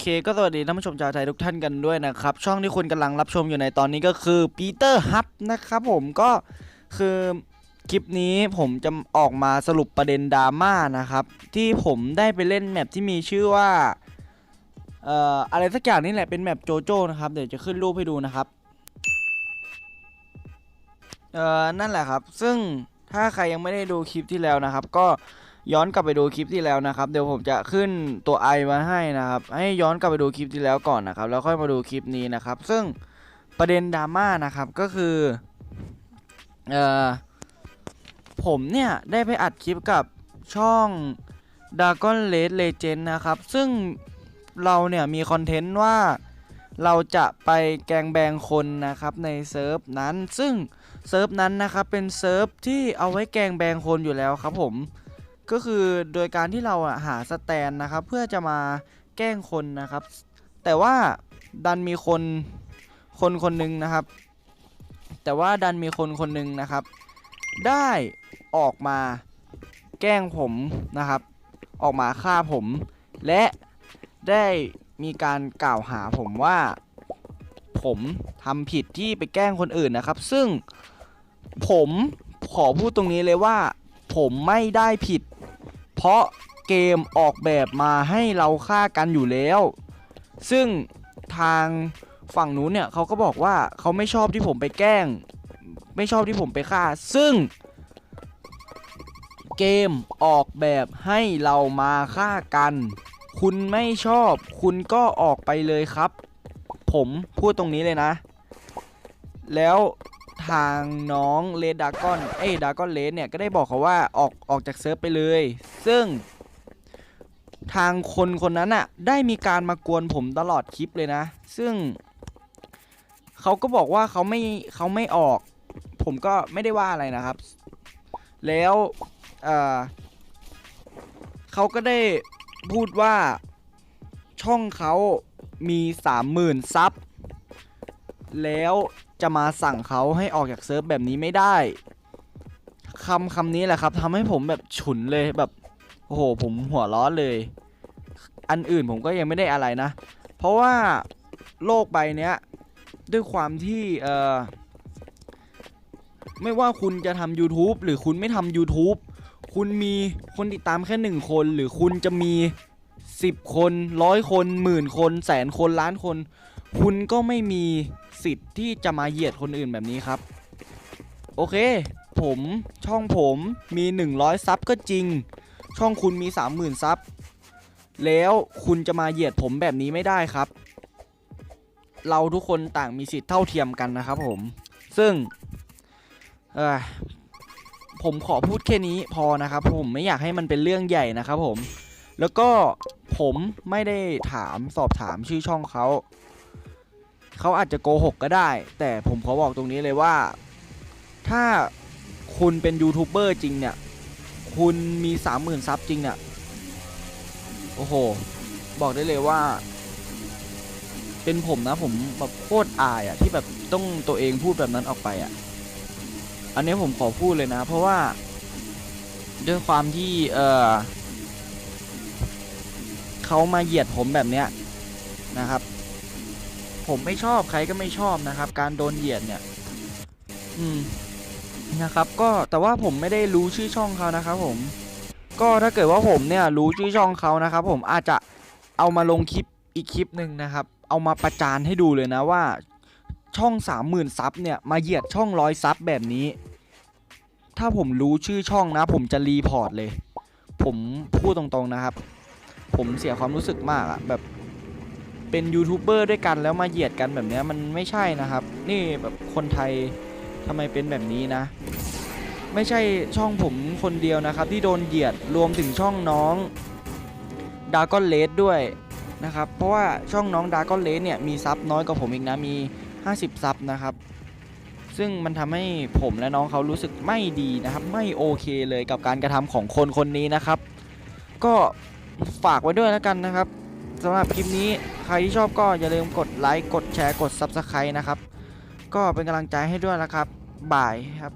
เคก็สวัสดีท่านผู้ชมชาวไทยทุกท่านกันด้วยนะครับ ช่องที่คุณกำลังรับชมอยู่ในตอนนี้ก็คือปีเตอร์ฮับนะครับผมก็คือคลิปนี้ผมจะออกมาสรุปประเด็นดราม่านะครับ ที่ผมได้ไปเล่นแมปที่มีชื่อว่าเอ่ออะไรสักอย่างนี่แหละเป็นแมปโจโจ้นะครับเดี๋ยวจะขึ้นรูปให้ดูนะครับเอ่อนั่นแหละครับ ซึ่งถ้าใครยังไม่ได้ดูคลิปที่แล้วนะครับ ก็ ย้อนกลับไปดูคลิปที่แล้วนะครับ เดี๋ยวผมจะขึ้นตัวไอมาให้นะครับ ให้ย้อนกลับไปดูคลิปที่แล้วก่อนนะครับ แล้วค่อยมาดูคลิปนี้นะครับ ซึ่งประเด็นดราม่านะครับก็คือเอ่อผมเนี่ยได้ไปอัดคลิปกับช่อง d a g o n r a d Legend นะครับ ซึ่งเราเนี่ยมีคอนเทนต์ว่าเราจะไปแกงแบงคนนะครับในเซิร์ฟนั้น ซึ่งเซิร์ฟนั้นนะครับเป็นเซิร์ฟที่เอาไว้แกงแบงคนอยู่แล้วครับผม ก็คือโดยการที่เราหาสแตนนะครับ เพื่อจะมาแกล้งคนนะครับ แต่ว่าดันมีคนคนคนหนึ่งนะครับ แต่ว่าดันมีคนคนหนึ่งนะครับ ได้ออกมาแกล้งผมนะครับ ออกมาฆ่าผม และได้มีการกล่าวหาผมว่าผมทำผิดที่ไปแกล้งคนอื่นนะครับ ซึ่งผมขอพูดตรงนี้เลยว่า ผมไม่ได้ผิด เพราะเกมออกแบบมาให้เราฆ่ากันอยู่แล้ว ซึ่งทางฝั่งนู้นเนี่ยเขาก็บอกว่าเขาไม่ชอบที่ผมไปแกล้ง ไม่ชอบที่ผมไปฆ่า ซึ่ง เกมออกแบบให้เรามาฆ่ากัน คุณไม่ชอบ คุณก็ออกไปเลยครับ ผมพูดตรงนี้เลยนะ แล้ว ทางน้องเลดดากอนเอ้ยดากอนเลดเนี่ยก็ได้บอกเขาว่าออกออกจากเซิร์ฟไปเลย ซึ่ง ทางคนคนนั้นอะได้มีการมากวนผมตลอดคลิปเลยนะ ซึ่งเขาก็บอกว่าเขาไม่เขาไม่ออก ผมก็ไม่ได้ว่าอะไรนะครับ แล้วเเขาก็ได้พูดว่าช่องเขามีสามหมื่นซับ แล้วจะมาสั่งเขาให้ออกจากเซิร์ฟแบบนี้ไม่ได้คำคำนี้แหละครับทำให้ผมแบบฉุนเลยแบบโอ้โหผมหัวร้อนเลย อันอื่นผมก็ยังไม่ได้อะไรนะ เพราะว่าโลกใบนี้ด้วยความที่เอ่อไม่ว่าคุณจะทำ YouTube หรือคุณไม่ทำ YouTube คุณมีคนติดตามแค่หนึ่งคน หรือคุณจะมี 10 คนร้อยคนหมื่นคน แสนคนล้านคน คุณก็ไม่มี สิทธิ์ที่จะมาเหยียดคนอื่นแบบนี้ครับ โอเค ผมช่องผมมี 100 ซับก็จริง ช่องคุณมี 30,000 ซับแล้วคุณจะมาเหยียดผมแบบนี้ไม่ได้ครับ เราทุกคนต่างมีสิทธิ์เท่าเทียมกันนะครับผม ซึ่งผมขอพูดแค่นี้พอนะครับผมไม่อยากให้มันเป็นเรื่องใหญ่นะครับผม แล้วก็ผมไม่ได้ถามสอบถามชื่อช่องเขา เขาอาจจะโกหกก็ได้ แต่ผมขอบอกตรงนี้เลยว่า ถ้าคุณเป็นยูทูบเบอร์จริงเนี่ย คุณมี30,000ซับจริงเนี่ย โอ้โห บอกได้เลยว่า เป็นผมนะผมแบบโคตรอายอะที่แบบต้องตัวเองพูดแบบนั้นออกไปอะอันนี้ผมขอพูดเลยนะ เพราะว่าด้วยความที่เออเขามาเหยียดผมแบบเนี้ยนะครับ ผมไม่ชอบใครก็ไม่ชอบนะครับ การโดนเหยียดเนี่ย อืมนะครับ ก็แต่ว่าผมไม่ได้รู้ชื่อช่องเขานะครับ ผม ก็ถ้าเกิดว่าผมเนี่ยรู้ชื่อช่องเขานะครับ ผมอาจจะเอามาลงคลิปอีกคลิปหนึ่งนะครับ เอามาประจานให้ดูเลยนะว่าช่องสามหมื่นซับเนี่ยมาเหยียดช่องร้อยซับแบบนี้ ถ้าผมรู้ชื่อช่องนะ ผมจะรีพอร์ตเลย ผมพูดตรงๆนะครับ ผมเสียความรู้สึกมากอะแบบ เป็นยูทูบเบอร์ด้วยกันแล้วมาเหยียดกันแบบนี้มันไม่ใช่นะครับ นี่แบบคนไทยทำไมเป็นแบบนี้นะ ไม่ใช่ช่องผมคนเดียวนะครับ ที่โดนเหยียดรวมถึงช่องน้องดากอนเลสด้วยนะครับ เพราะว่าช่องน้องดากอนเลสเนี่ยมีซับน้อยกว่าผมอีกนะมี 50 ซับนะครับ ซึ่งมันทำให้ผมและน้องเขารู้สึกไม่ดีนะครับ ไม่โอเคเลยกับการกระทำของคนคนนี้นะครับ ก็ฝากไว้ด้วยแล้วกันนะครับ สำหรับคลิปนี้ใครที่ชอบก็อย่าลืมกดไลค์กดแชร์กด Subscribe นะครับ ก็เป็นกำลังใจให้ด้วยนะครับ บ่ายครับ